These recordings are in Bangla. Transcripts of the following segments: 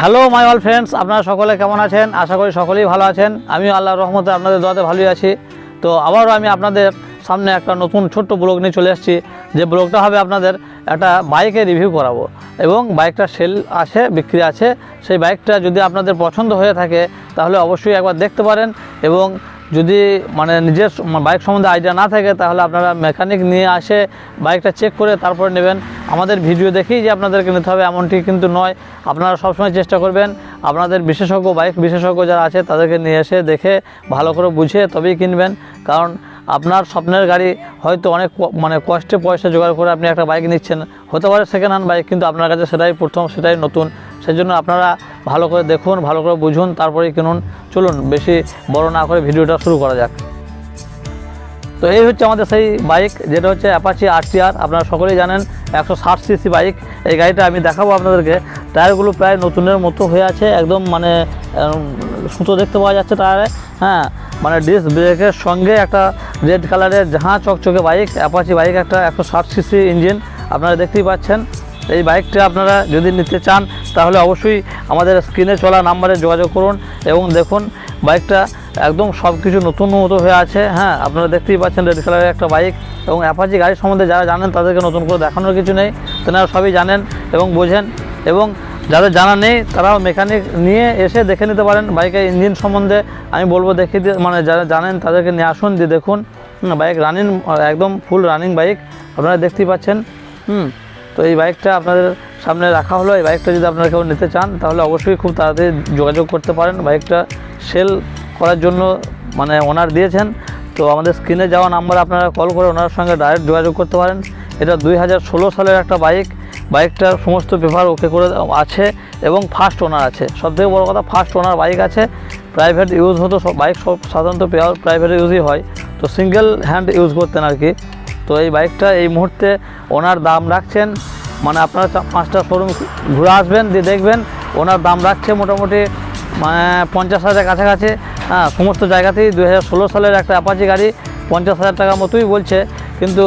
হ্যালো মাই অল ফ্রেন্ডস আপনারা সকলে কেমন আছেন? আশা করি সকলেই ভালো আছেন। আমিও আল্লাহ রহমতে আপনাদের দোয়াতে ভালোই আছি। তো আবারও আমি আপনাদের সামনে একটা নতুন ছোট্ট ব্লগ নিয়ে চলে এসেছি যে ব্লগটা হবে আপনাদের একটা বাইকে রিভিউ করাবো। এবং বাইকটা সেল আছে, বিক্রি আছে। সেই বাইকটা যদি আপনাদের পছন্দ হয়ে থাকে, তাহলে অবশ্যই একবার দেখতে পারেন। এবং যদি মানে নিজের বাইক সম্বন্ধে আইডিয়া না থাকে, তাহলে আপনারা মেকানিক নিয়ে আসে বাইকটা চেক করে তারপরে নেবেন। আমাদের ভিডিও দেখেই যে আপনাদেরকে নিতে হবে, এমনটি কিন্তু নয়। আপনারা সবসময় চেষ্টা করবেন, আপনাদের বিশেষজ্ঞ বাইক বিশেষজ্ঞ যারা আছে, তাদেরকে নিয়ে এসে দেখে, ভালো করে বুঝে তবেই কিনবেন। কারণ আপনার স্বপ্নের গাড়ি হয়তো অনেক মানে কষ্টে পয়সা জোগাড় করে আপনি একটা বাইক নিচ্ছেন। হতে পারে সেকেন্ড হ্যান্ড বাইক কিন্তু আপনার কাছে সেটাই প্রথম, সেটাই নতুন। সেই জন্য আপনারা ভালো করে দেখুন, ভালো করে বুঝুন, তারপরেই কিনুন। চলুন, বেশি বড় না করে ভিডিওটা শুরু করা যাক। তো এই হচ্ছে আমাদের সেই বাইক, যেটা হচ্ছে অ্যাপাচি আর আপনারা সকলেই জানেন, একশো ষাট সিসি বাইক। এই গাড়িটা আমি দেখাবো আপনাদেরকে। টায়ারগুলো প্রায় নতুনের মতো হয়ে আছে, একদম মানে সুতো দেখতে পাওয়া যাচ্ছে টায়ারে। হ্যাঁ মানে ডিস্ক ব্রেকের সঙ্গে একটা রেড কালারের জাহাঁ চকচকে বাইক অ্যাপাচি বাইক একটা একশো ষাট সিসি ইঞ্জিন আপনারা দেখতেই পাচ্ছেন। এই বাইকটা আপনারা যদি নিতে চান, তাহলে অবশ্যই আমাদের স্ক্রিনে চলা নাম্বারে যোগাযোগ করুন এবং দেখুন, বাইকটা একদম সব কিছু নতুন মতো হয়ে আছে। হ্যাঁ আপনারা দেখতেই পাচ্ছেন রেড কালারের একটা বাইক এবং অ্যাপাচি গাড়ি সম্বন্ধে যারা জানেন, তাদেরকে নতুন করে দেখানোর কিছু নেই। তেনারা সবই জানেন এবং বোঝেন এবং যাদের জানা নেই, তারাও মেকানিক নিয়ে এসে দেখে নিতে পারেন বাইকের ইঞ্জিন সম্বন্ধে। আমি বলব দেখে দিয়ে মানে যারা জানেন, তাদেরকে নিয়ে আসুন, দিয়ে দেখুন। বাইক রানিং, একদম ফুল রানিং বাইক, আপনারা দেখতেই পাচ্ছেন। হুম। তো এই বাইকটা আপনাদের সামনে রাখা হলো। এই বাইকটা যদি আপনারা কেউ নিতে চান, তাহলে অবশ্যই খুব তাড়াতাড়ি যোগাযোগ করতে পারেন। বাইকটা সেল করার জন্য মানে ওনার দিয়েছেন। তো আমাদের স্ক্রিনে যাওয়া নাম্বার আপনারা কল করে ওনার সঙ্গে ডাইরেক্ট যোগাযোগ করতে পারেন। এটা দুই হাজার ষোলো সালের একটা বাইক বাইকটার সমস্ত পেপার ওকে করে আছে এবং ফার্স্ট ওনার আছে। সবথেকে বড় কথা ফার্স্ট ওনার বাইক আছে। প্রাইভেট ইউজ হতো বাইক সব সাধারণত প্রাইভেট ইউজই হয়। তো সিঙ্গেল হ্যান্ড ইউজ করতেন আর কি। তো এই বাইকটা এই মুহূর্তে ওনার দাম রাখছেন মানে আপনারা পাঁচটা শোরুম ঘুরে আসবেন, দিয়ে দেখবেন ওনার দাম রাখছে মোটামুটি মানে পঞ্চাশ হাজার কাছাকাছি। হ্যাঁ সমস্ত জায়গাতেই দু হাজার ষোলো সালের একটা অ্যাপাচি গাড়ি পঞ্চাশ হাজার টাকা মতোই বলছে। কিন্তু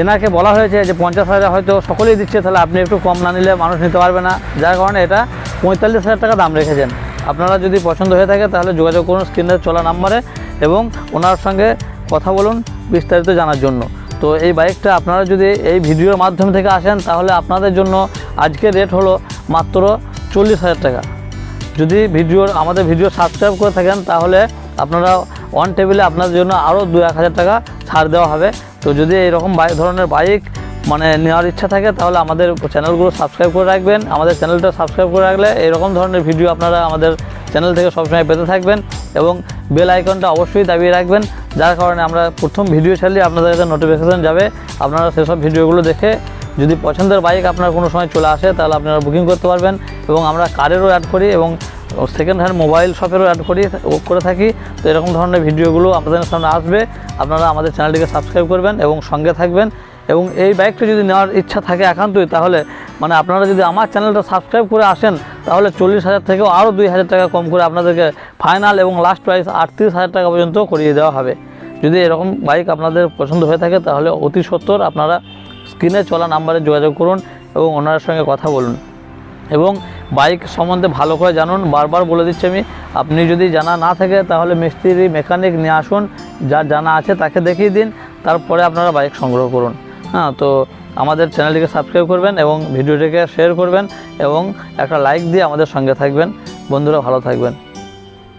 এনাকে বলা হয়েছে যে পঞ্চাশ হাজার হয়তো সকলেই দিচ্ছে, তাহলে আপনি একটু কম না নিলে মানুষ নিতে পারবে না। যার কারণে এটা পঁয়তাল্লিশ হাজার টাকা দাম রেখেছেন। আপনারা যদি পছন্দ হয়ে থাকে, তাহলে যোগাযোগ করুন স্ক্রিনে চলা নাম্বারে এবং ওনার সঙ্গে কথা বলুন। বিস্তারিত জানার জন্য। তো এই বাইকটা আপনারা যদি এই ভিডিওর মাধ্যম থেকে আসেন, তাহলে আপনাদের জন্য আজকের রেট হলো মাত্র চল্লিশ হাজার টাকা। যদি ভিডিওর আমাদের ভিডিও সাবস্ক্রাইব করে থাকেন, তাহলে আপনারা ওয়ান টেবিলে আপনাদের জন্য আরও দু এক হাজার টাকা ছাড় দেওয়া হবে। তো যদি এইরকম বাইক ধরনের বাইক মানে নেওয়ার ইচ্ছা থাকে, তাহলে আমাদের চ্যানেলগুলো সাবস্ক্রাইব করে রাখবেন। আমাদের চ্যানেলটা সাবস্ক্রাইব করে রাখলে এরকম ধরনের ভিডিও আপনারা আমাদের চ্যানেল থেকে সবসময় পেতে থাকবেন এবং বেল আইকনটা অবশ্যই দাবিয়ে রাখবেন। যার কারণে আমরা প্রথম ভিডিও ছাড়লে আপনাদের কাছে নোটিফিকেশান যাবে। আপনারা সেসব ভিডিওগুলো দেখে যদি পছন্দের বাইক আপনার কোনো সময় চলে আসে, তাহলে আপনারা বুকিং করতে পারবেন এবং আমরা কারেরও অ্যাড করি এবং সেকেন্ড হ্যান্ড মোবাইল শপেরও অ্যাড করি, করে থাকি। তো এরকম ধরনের ভিডিওগুলো আপনাদের সামনে আসবে। আপনারা আমাদের চ্যানেলটিকে সাবস্ক্রাইব করবেন এবং সঙ্গে থাকবেন। এবং এই বাইকটা যদি নেওয়ার ইচ্ছা থাকে একান্তই, তাহলে মানে আপনারা যদি আমার চ্যানেলটা সাবস্ক্রাইব করে আসেন, তাহলে চল্লিশ হাজার থেকেও আরও দুই হাজার টাকা কম করে আপনাদেরকে ফাইনাল এবং লাস্ট প্রাইস আটত্রিশ হাজার টাকা পর্যন্ত করিয়ে দেওয়া হবে। যদি এরকম বাইক আপনাদের পছন্দ হয়ে থাকে, তাহলে অতি সত্বর আপনারা স্ক্রিনে চলা নাম্বারে যোগাযোগ করুন এবং ওনার সঙ্গে কথা বলুন। এবং বাইক সম্বন্ধে ভালো করে জানুন। বারবার বলে দিচ্ছি আমি, আপনি যদি জানা না থাকে, তাহলে মিস্ত্রি মেকানিক নিয়ে আসুন। যার জানা আছে তাকে দেখিয়ে দিন, তারপরে আপনারা বাইক সংগ্রহ করুন। হ্যাঁ তো আমাদের চ্যানেলটিকে সাবস্ক্রাইব করবেন এবং ভিডিওটিকে শেয়ার করবেন এবং একটা লাইক দিয়ে আমাদের সঙ্গে থাকবেন। বন্ধুরা ভালো থাকবেন।